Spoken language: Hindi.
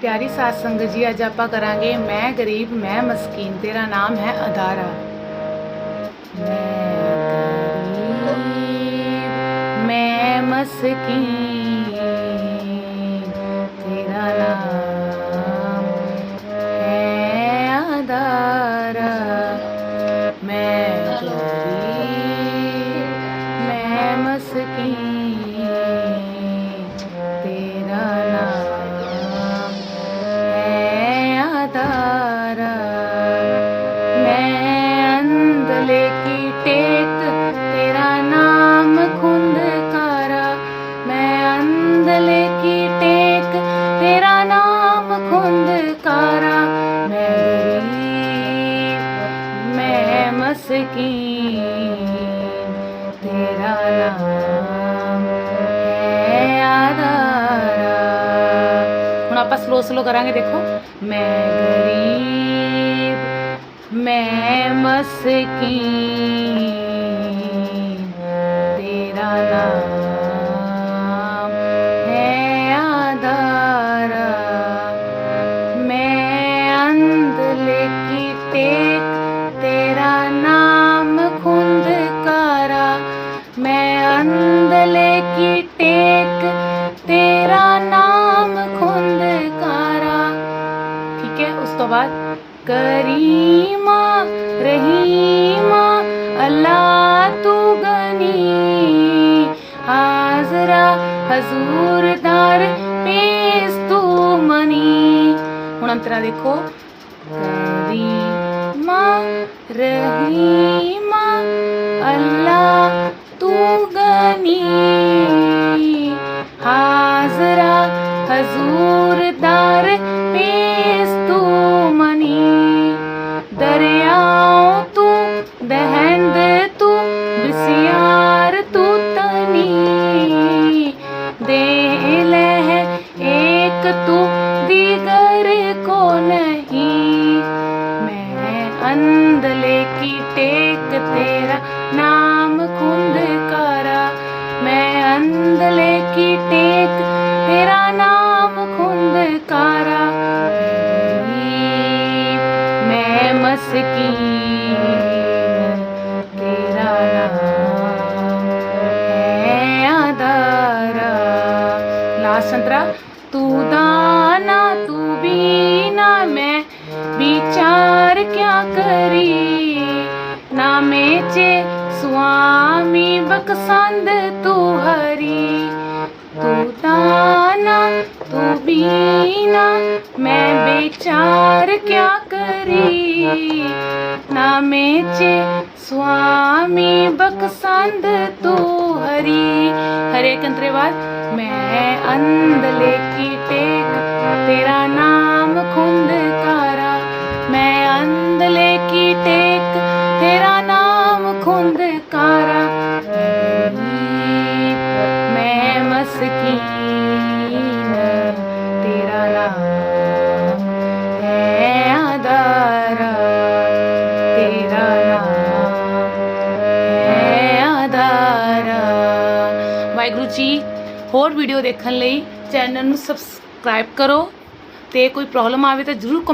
ਪਿਆਰੀ ਸਾਧ ਸੰਗਤ ਜੀ ਅੱਜ ਆਪਾਂ ਕਰਾਂਗੇ ਮੈਂ ਗਰੀਬ ਮੈਂ ਮਸਕੀਨ ਤੇਰਾ ਨਾਮ ਹੈ ਅਦਾਰਾ ਮੈਂ ਗਰੀਬ ਮੈਂ ਮਸਕੀਨ ਤੇਰਾ ਨਾਮ ਹੈ ਅਦਾਰਾ ਮੈਂ ਗਰੀਬ ਮੈਂ ਮਸਕੀਨ भाले की टेक, तेरा नाम खुंदकारा मैं अंधले की टेक, तेरा नाम खुंदकारा मैं मैं मस्की तेरा नाम आधारा। हम आप स्लो स्लो करेंगे, देखो। मैं गरीब मैं मस्की तेरा नाम है आधार। मैं अंध लेकी टेक तेरा नाम खुंद कारा मैं अंध लेकी टेक तेरा नाम खुंद कारा ठीक है, उस तो बाद करीमा रहीमा अल्लाह तू गनी हाजरा हजूर दार पेस तू मनी हूं अंतरा देखो करीमा रहीमा अल्लाह तू गनी हाजरा हजूर दार पेस होशियार तू तनी दे एक तू दीगर को नहीं। मैं अंधले की टेक तेरा नाम कुंभकारा मैं अंधले की टेक मेरा तू दाना, तू बीना, मैं विचार क्या करी? ना मेचे स्वामी बकसंद तू हरी। तू दाना, तू बीना, मैं बेचार क्या करी? नामेचे स्वामी बकसंद तू हरी। हरे कंत्रे बाद मैं अंधले की टेक, तेरा नाम खुंद कारा। मैं अंधले की टेक, तेरा नाम खुंद कारा। मैं मस्की ਵਾਹਿਗੁਰੂ ਜੀ, ਹੋਰ ਵੀਡੀਓ ਦੇਖਣ ਲਈ ਚੈਨਲ ਨੂੰ ਸਬਸਕ੍ਰਾਈਬ ਕਰੋ ਤੇ ਕੋਈ ਪ੍ਰੋਬਲਮ ਆਵੇ ਤਾਂ ਜਰੂਰ ਕਮੈਂਟ